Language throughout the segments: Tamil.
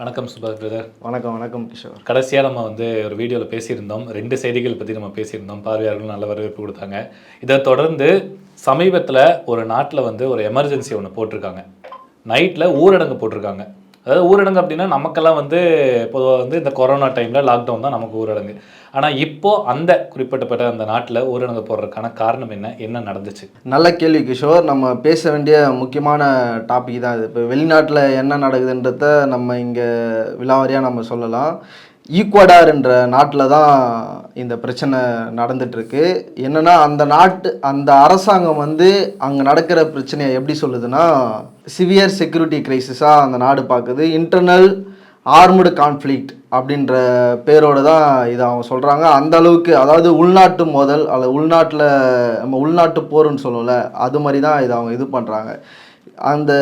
வணக்கம் சுபாஷ் பிரதர். வணக்கம் வணக்கம் கிஷோர். கடைசியாக நம்ம வந்து ஒரு வீடியோவில் பேசியிருந்தோம். ரெண்டு செய்திகள் பற்றி நம்ம பேசியிருந்தோம். பார்வையாளர்கள் நல்ல வரவேற்பு கொடுத்தாங்க. இதை தொடர்ந்து சமீபத்தில் ஒரு நாட்டில் வந்து ஒரு எமர்ஜென்சி ஒன்று போட்டிருக்காங்க. நைட்டில் ஊரடங்கு போட்டிருக்காங்க. அதாவது ஊரடங்கு அப்படின்னா நமக்கெல்லாம் வந்து பொதுவாக வந்து இந்த கொரோனா டைமில் லாக்டவுன் தான் நமக்கு ஊரடங்கு. ஆனால் இப்போது அந்த குறிப்பிட்டப்பட்ட அந்த நாட்டில் ஊரடங்கு போடுறதுக்கான காரணம் என்ன? என்ன நடந்துச்சு? நல்ல கேள்வி கிஷோர். நம்ம பேச வேண்டிய முக்கியமான டாபிக் தான் இது. இப்போ வெளிநாட்டில் என்ன நடக்குதுன்றத நம்ம இங்கே விழாவாரியாக நம்ம சொல்லலாம். ஈக்குவடார் என்ற நாட்டில் தான் இந்த பிரச்சனை நடந்துட்டுருக்கு. என்னென்னா அந்த நாட்டு அந்த அரசாங்கம் வந்து அங்கே நடக்கிற பிரச்சனையை எப்படி சொல்லுதுன்னா சிவியர் செக்யூரிட்டி கிரைசிஸாக அந்த நாடு பார்க்குது. இன்டர்னல் ஆர்முடு கான்ஃப்ளிக்ட் அப்படின்ற பேரோடு தான் இதை அவங்க சொல்கிறாங்க அந்த அளவுக்கு அதாவது உள்நாட்டு மோதல் அல்லது உள்நாட்டில் நம்ம உள்நாட்டு போர்னு சொல்லல அது மாதிரி தான் இதை அவங்க இது பண்ணுறாங்க அந்த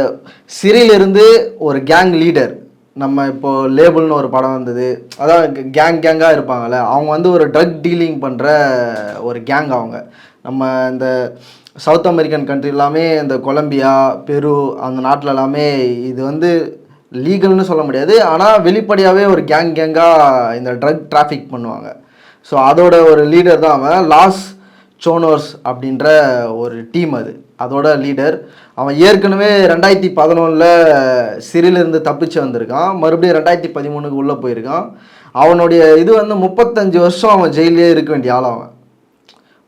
சிறையிலிருந்து ஒரு கேங் லீடர் நம்ம இப்போ லேபிள்னு ஒரு படம் வந்தது. அதான் கேங் கேங்காக இருப்பாங்கல்ல அவங்க வந்து ஒரு ட்ரக் டீலிங் பண்ணுற ஒரு கேங் அவங்க. நம்ம இந்த சவுத் அமெரிக்கன் கண்ட்ரி எல்லாமே இந்த கொலம்பியா பெரு அந்த நாட்டில் எல்லாமே இது வந்து லீகல்னு சொல்ல முடியாது. ஆனால் வெளிப்படையாகவே ஒரு கேங் கேங்காக இந்த ட்ரக் டிராஃபிக் பண்ணுவாங்க. ஸோ அதோட ஒரு லீடர் தான் அவன். லாஸ் சோனோர்ஸ் அப்படின்ற ஒரு டீம் அது. அதோட லீடர் அவன் ஏற்கனவே ரெண்டாயிரத்தி பதினொன்றில் சிறிலிருந்து தப்பிச்சு வந்திருக்கான். மறுபடியும் ரெண்டாயிரத்தி பதிமூணுக்கு உள்ளே போயிருக்கான். அவனுடைய இது வந்து முப்பத்தஞ்சு வருஷம் அவன் ஜெயிலே இருக்க வேண்டிய ஆள் அவன்.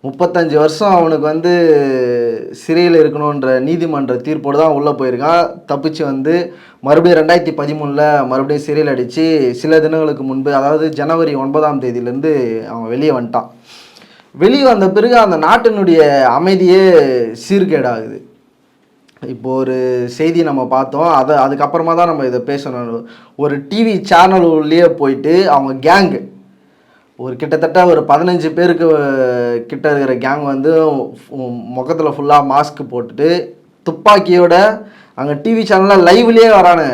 முப்பத்தஞ்சு வருஷம் அவனுக்கு வந்து சிறையில் இருக்கணுன்ற நீதிமன்ற தீர்ப்போடு தான் உள்ளே போயிருக்கான். தப்பிச்சு வந்து மறுபடியும் ரெண்டாயிரத்தி பதிமூணில் மறுபடியும் சிறையில் அடித்து சில தினங்களுக்கு முன்பு அதாவது ஜனவரி ஒன்பதாம் தேதியிலேருந்து அவன் வெளியே வந்துட்டான். வெளியே வந்த பிறகு அந்த நாட்டினுடைய அமைதியே சீர்கேடாகுது. இப்போ ஒரு செய்தி நம்ம பார்த்தோம். அதை அதுக்கப்புறமா தான் நம்ம இதை பேசணும். ஒரு டிவி சேனல் உள்ளே போயிட்டு அவங்க கேங்கு ஒரு கிட்டத்தட்ட ஒரு பதினஞ்சு பேருக்கு கிட்ட இருக்கிற கேங் வந்து முகத்தில் ஃபுல்லாக மாஸ்க் போட்டுட்டு துப்பாக்கியோட அங்கே டிவி சேனலில் லைவ்லேயே வரானு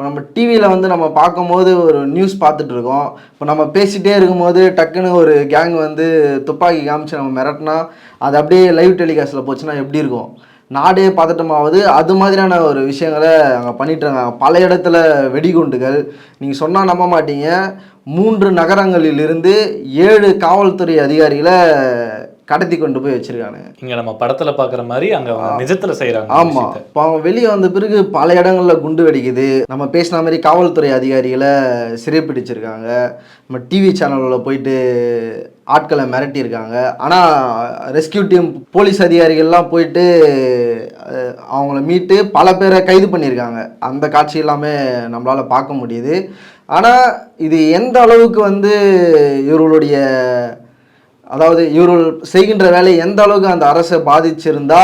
இப்போ நம்ம டிவியில் வந்து நம்ம பார்க்கும்போது ஒரு நியூஸ் பார்த்துட்ருக்கோம் இப்போ நம்ம பேசிகிட்டே இருக்கும்போது டக்குன்னு ஒரு கேங் வந்து துப்பாக்கி காமிச்சு நம்ம மிரட்டினா அது அப்படியே லைவ் டெலிகாஸ்ட்டில் போச்சுன்னா எப்படி இருக்கும்? நாடே பதட்டமாவது அது மாதிரியான ஒரு விஷயங்களை அங்கே பண்ணிட்டுருக்காங்க. பல இடத்துல வெடிகுண்டுகள். நீங்கள் சொன்னால் நம்ப மாட்டீங்க. மூன்று நகரங்களிலிருந்து ஏழு காவல்துறை அதிகாரிகளை கடத்தி கொண்டு போய் வச்சிருக்காங்க. இங்கே நம்ம படத்தில் பார்க்குற மாதிரி அங்கே நிஜத்தில் செய்கிறாங்க ஆமாம் இப்போ அவன் வெளியே வந்த பிறகு பல இடங்களில் குண்டு வெடிக்குது. நம்ம பேசின மாதிரி காவல்துறை அதிகாரிகளை சிறைப்பிடிச்சிருக்காங்க. நம்ம டிவி சேனலில் போயிட்டு ஆட்களை மிரட்டியிருக்காங்க. ஆனால் ரெஸ்கியூ டீம் போலீஸ் அதிகாரிகள்லாம் போயிட்டு அவங்கள மீட்டு பல பேரை கைது பண்ணியிருக்காங்க. அந்த காட்சி எல்லாமே நம்மளால் பார்க்க முடியுது. ஆனால் இது எந்த அளவுக்கு வந்து இவர்களுடைய அதாவது இவர்கள் செய்கின்ற வேலை எந்த அளவுக்கு அந்த அரசை பாதிச்சிருந்தா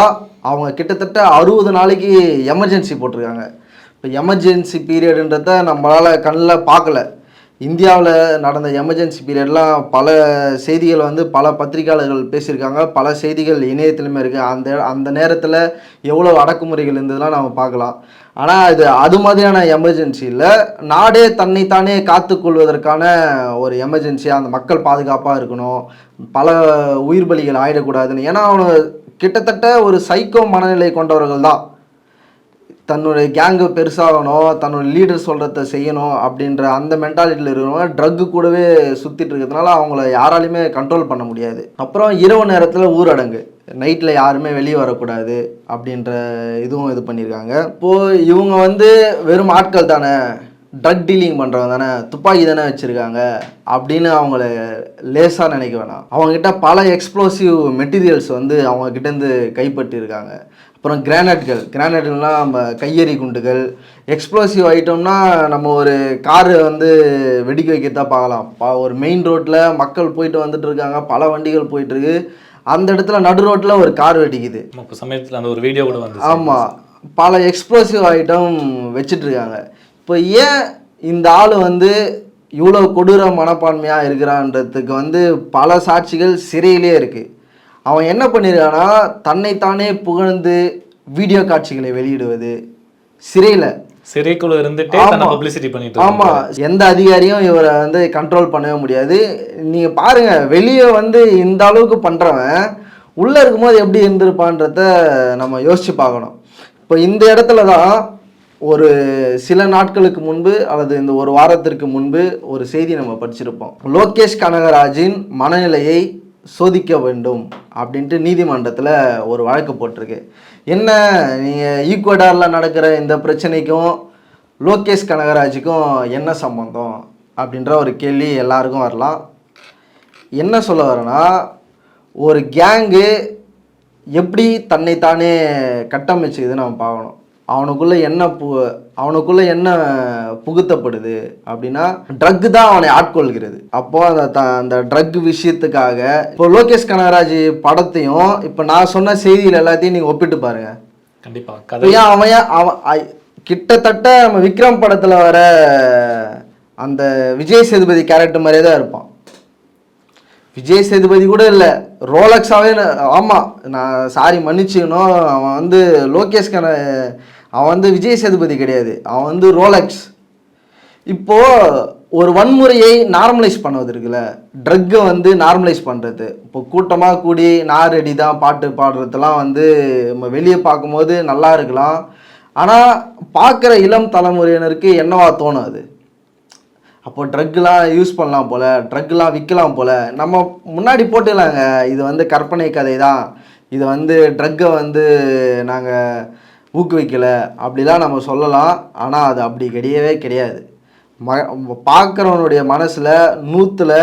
அவங்க கிட்டத்தட்ட அறுபது நாளைக்கு எமர்ஜென்சி போட்டிருக்காங்க. இப்போ எமர்ஜென்சி பீரியடுன்றத நம்மளால் கண்ணில் பார்க்கல. இந்தியாவில் நடந்த எமர்ஜென்சி பீரியட்லாம் பல செய்திகள் வந்து பல பத்திரிகையாளர்கள் பேசியிருக்காங்க. பல செய்திகள் இணையத்திலுமே இருக்குது அந்த அந்த நேரத்தில் எவ்வளோ அடக்குமுறைகள் இருந்ததுலாம் நம்ம பார்க்கலாம். ஆனால் இது அது மாதிரியான எமர்ஜென்சியில் இல்லை நாடே தன்னைத்தானே காத்துக்கொள்வதற்கான ஒரு எமர்ஜென்சியாக அந்த மக்கள் பாதுகாப்பாக இருக்கணும். பல உயிர் பலிகள் ஆயிடக்கூடாதுன்னு. ஏன்னா அவனு கிட்டத்தட்ட ஒரு சைக்கோ மனநிலை கொண்டவர்கள் தான். தன்னுடைய கேங்கு பெருசாகணும் தன்னோட லீடர் சொல்கிறத செய்யணும் அப்படின்ற அந்த மென்டாலிட்டியில் இருக்கிறவங்க ட்ரக்கு கூடவே சுற்றிட்டு இருக்கிறதுனால அவங்கள யாராலையுமே கண்ட்ரோல் பண்ண முடியாது. அப்புறம் இரவு நேரத்தில் ஊரடங்கு. நைட்டில் யாருமே வெளியே வரக்கூடாது அப்படின்ற இதுவும் இது பண்ணியிருக்காங்க. இப்போது இவங்க வந்து வெறும் ஆட்கள் தானே? ட்ரக் டீலிங் பண்ணுறவங்க தானே துப்பாக்கி தானே வச்சுருக்காங்க அப்படின்னு அவங்கள லேசாக நினைக்க வேணாம். அவங்கக்கிட்ட பல எக்ஸ்ப்ளோசிவ் மெட்டீரியல்ஸ் வந்து அவங்க கிட்டேருந்து கைப்பற்றியிருக்காங்க. அப்புறம் கிரானைட்கள் கிரானைட்கள்லாம் நம்ம கையெறி குண்டுகள். எக்ஸ்ப்ளோசிவ் ஐட்டம்னா நம்ம ஒரு காரு வந்து வெடிக்க வைக்கிறதா பார்க்கலாம். ஒரு மெயின் ரோட்டில் மக்கள் போயிட்டு வந்துட்டு இருக்காங்க. பல வண்டிகள் போயிட்டு இருக்கு. அந்த இடத்துல நடு ரோட்டில் ஒரு கார் வெடிக்குது. சமயத்தில் அந்த ஒரு வீடியோ கூட வந்து ஆமாம் பல எக்ஸ்ப்ளோசிவ் ஐட்டம் வச்சிட்டு இருக்காங்க. இப்போ ஏன் இந்த ஆள் வந்து இவ்வளோ கொடூர மனப்பான்மையாக இருக்கிறான்றதுக்கு வந்து பல சாட்சிகள் சிறையிலே இருக்குது அவன் என்ன பண்ணியிருக்கான்னா தன்னைத்தானே புகழ்ந்து வீடியோ காட்சிகளை வெளியிடுவது சிறையில். சிறைக்குள்ள இருந்துட்டே பப்ளிசிட்டி பண்ணிட்டு ஆமா. எந்த அதிகாரியும் இவரை வந்து கண்ட்ரோல் பண்ணவே முடியாது. நீங்க பாருங்க வெளியே வந்து இந்த அளவுக்கு பண்றவன் உள்ள இருக்கும்போது எப்படி இருந்திருப்பான்றத நம்ம யோசிச்சு பார்க்கணும். இப்போ இந்த இடத்துல தான் ஒரு சில நாட்களுக்கு முன்பு அல்லது இந்த ஒரு வாரத்திற்கு முன்பு ஒரு செய்தி நம்ம படிச்சிருப்போம். லோகேஷ் கனகராஜின் மனநிலையை சோதிக்க வேண்டும் அப்படின்ட்டு நீதிமன்றத்தில் ஒரு வழக்கு போட்டிருக்கு. என்ன நீங்கள் ஈக்குவடாரில் நடக்கிற இந்த பிரச்சனைக்கும் லோகேஷ் கனகராஜுக்கும் என்ன சம்பந்தம் அப்படின்ற ஒரு கேள்வி எல்லாருக்கும் வரலாம். என்ன சொல்ல வரேன்னா ஒரு கேங்கு எப்படி தன்னைத்தானே கட்டமைச்சுக்குதுன்னு நம்ம பார்க்கணும். அவனுக்குள்ள என்ன பு அவனுக்குள்ள என்ன புகுத்தப்படுது அப்படின்னா ட்ரக் தான் அவனை ஆட்கொள்கிறது. அப்போ அந்த த அந்த ட்ரக் விஷயத்துக்காக இப்போ லோகேஷ் கனகராஜ் படத்தையும் இப்போ நான் சொன்ன செய்திகள் எல்லாத்தையும் நீங்கள் ஒப்பிட்டு பாருங்க. கண்டிப்பா இப்போ கதை ஏன் அவன் அவன் கிட்டத்தட்ட நம்ம விக்ரம் படத்தில் வர அந்த விஜய் சேதுபதி கேரக்டர் மாதிரியே தான் இருப்பான். விஜய் சேதுபதி கூட இல்லை ரோலக்ஸாவே ஆமாம் நான் சாரி மன்னிச்சுக்கணும். அவன் வந்து லோகேஷ் கன அவன் வந்து விஜய் சேதுபதி கிடையாது. அவன் வந்து ரோலக்ஸ். இப்போ ஒரு வன்முறையை நார்மலைஸ் பண்ணுவது இருக்குல்ல? ட்ரக்கை வந்து நார்மலைஸ் பண்ணுறது இப்போ கூட்டமாக கூடி நாரடி தான் பாட்டு பாடுறதெல்லாம் வந்து நம்ம வெளியே பார்க்கும்போது நல்லா இருக்கலாம். ஆனால் பார்க்குற இளம் தலைமுறையினருக்கு என்னவா தோணும் அது அப்போ ட்ரக்லாம் யூஸ் பண்ணலாம் போல் ட்ரக்லாம் விற்கலாம் போல். நம்ம முன்னாடி போட்டுக்கலாங்க இது வந்து கற்பனை கதை தான் இது வந்து ட்ரக்கை வந்து நாங்கள் ஊக்குவிக்கலை. அப்படிலாம் நம்ம சொல்லலாம். ஆனால் அது அப்படி கிடையவே கிடையாது. ம பார்க்குறவனுடைய மனசில் நூற்றில்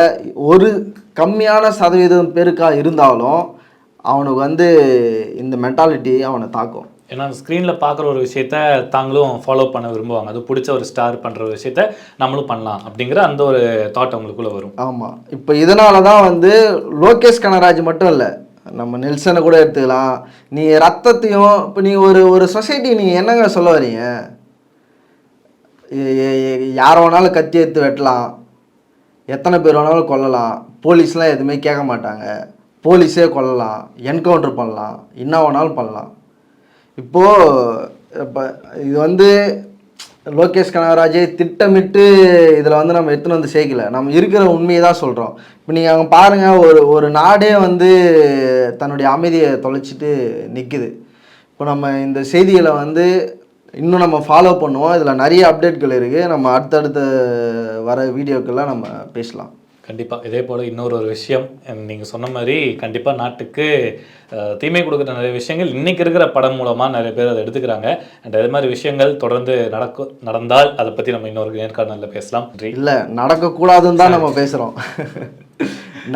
ஒரு கம்மியான சதவீதம் பேருக்கா இருந்தாலும் அவனுக்கு வந்து இந்த மென்டாலிட்டி அவனை தாக்கும். ஏன்னா ஸ்க்ரீனில் பார்க்குற ஒரு விஷயத்த தாங்களும் ஃபாலோ பண்ண விரும்புவாங்க. அது பிடிச்ச ஒரு ஸ்டார் பண்ணுற ஒரு விஷயத்த நம்மளும் பண்ணலாம் அப்படிங்கிற அந்த ஒரு தாட் அவங்களுக்குள்ள வரும். ஆமாம் இப்போ இதனால தான் வந்து லோகேஷ் கனராஜ் மட்டும் இல்லை நம்ம நெல்சனை கூட எடுத்துக்கலாம். நீ ரத்தத்தையும் இப்போ நீ ஒரு ஒரு சொசைட்டி நீங்கள் என்னங்க சொல்ல வரீங்க? யார் வேணாலும் கத்தி எடுத்து வெட்டலாம். எத்தனை பேர் வேணாலும் கொல்லலாம். போலீஸ்லாம் எதுவுமே கேட்க மாட்டாங்க. போலீஸே கொல்லலாம். என்கவுண்டர் பண்ணலாம். என்ன வேணாலும் பண்ணலாம். இப்போது இப்போ இது வந்து லோகேஷ் கனகராஜே திட்டமிட்டு இதில் வந்து நம்ம எடுத்துன்னு வந்து சேர்க்கல. நம்ம இருக்கிற உண்மையை தான் சொல்கிறோம் இப்போ நீங்கள் அங்கே பாருங்கள் ஒரு ஒரு நாடே வந்து தன்னுடைய அமைதியை தொலைச்சிட்டு நிற்குது இப்போ நம்ம இந்த செய்திகளை வந்து இன்னும் நம்ம ஃபாலோ பண்ணுவோம். இதில் நிறைய அப்டேட்கள் இருக்குது நம்ம அடுத்தடுத்த வர வீடியோக்கெல்லாம் நம்ம பேசலாம். கண்டிப்பாக இதே போல் இன்னொரு ஒரு விஷயம். நீங்கள் சொன்ன மாதிரி கண்டிப்பாக நாட்டுக்கு தீமை கொடுக்குற நிறைய விஷயங்கள் இன்றைக்கி இருக்கிற படம் மூலமாக நிறைய பேர் அதை எடுத்துக்கிறாங்க. அண்ட் அதே மாதிரி விஷயங்கள் தொடர்ந்து நடக்கும் நடந்தால் அதை பற்றி நம்ம இன்னொரு நேர்காணலில் பேசலாம். இல்லை நடக்கக்கூடாதுன்னு தான் நம்ம பேசுகிறோம்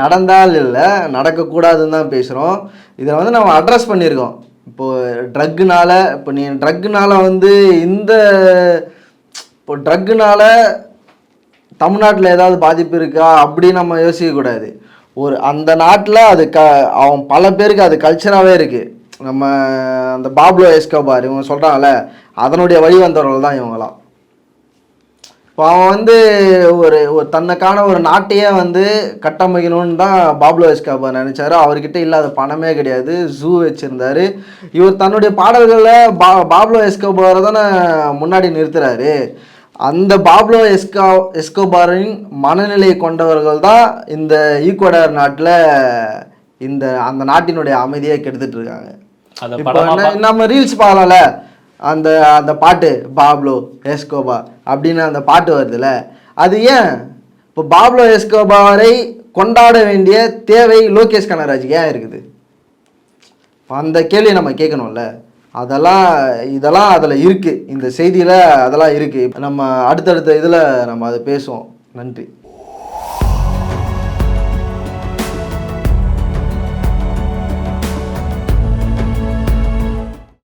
நடந்தால் இல்லை நடக்கக்கூடாதுன்னு தான் பேசுகிறோம் இதை வந்து நம்ம அட்ரஸ் பண்ணியிருக்கோம். இப்போது ட்ரக்குனால இப்போ நீ ட்ரக்குனால வந்து இந்த இப்போ ட்ரக்குனால தமிழ்நாட்டில் ஏதாவது பாதிப்பு இருக்கா அப்படின்னு நம்ம யோசிக்கக்கூடாது ஒரு அந்த நாட்டில் அது க அவன் பல பேருக்கு அது கல்ச்சராகவே இருக்குது நம்ம அந்த பாப்லோ எஸ்கோபார் இவங்க சொல்கிறாங்கல்ல அதனுடைய வழி வந்தவர்கள் தான் இவங்களாம் இப்போ அவன் வந்து ஒரு ஒரு தன்னைக்கான ஒரு நாட்டையே வந்து கட்டமைக்கணும்னு தான் பாப்லோ எஸ்காபார் நினைச்சாரு. அவர்கிட்ட இல்லாத பணமே கிடையாது. ஜூ வச்சிருந்தாரு. இவர் தன்னுடைய பாடல்களில் பா பாப்லோ எஸ்கோபாரை தானே முன்னாடி நிறுத்துறாரு. அந்த பாப்லோ எஸ்கா எஸ்கோபாரின் மனநிலை கொண்டவர்கள் தான் இந்த ஈக்குவடார் நாட்டில் இந்த அந்த நாட்டினுடைய அமைதியை கெடுத்துட்டு இருக்காங்க இப்போ நம்ம ரீல்ஸ் பார்க்கலாம்ல? அந்த அந்த பாட்டு பாப்லோ எஸ்கோபா அப்படின்னு அந்த பாட்டு வருதுல்ல அது ஏன்? இப்போ பாப்லோ எஸ்கோபாரை கொண்டாட வேண்டிய தேவை லோகேஷ் கனகராஜுக்கு ஏன் இருக்குது? அந்த கேள்வியை நம்ம கேட்கணும்ல. அதெல்லாம் இதெல்லாம் அதில் இருக்குது இந்த செய்தியில் அதெல்லாம் இருக்குது நம்ம அடுத்தடுத்த இதில் நம்ம அதை பேசுவோம். நன்றி.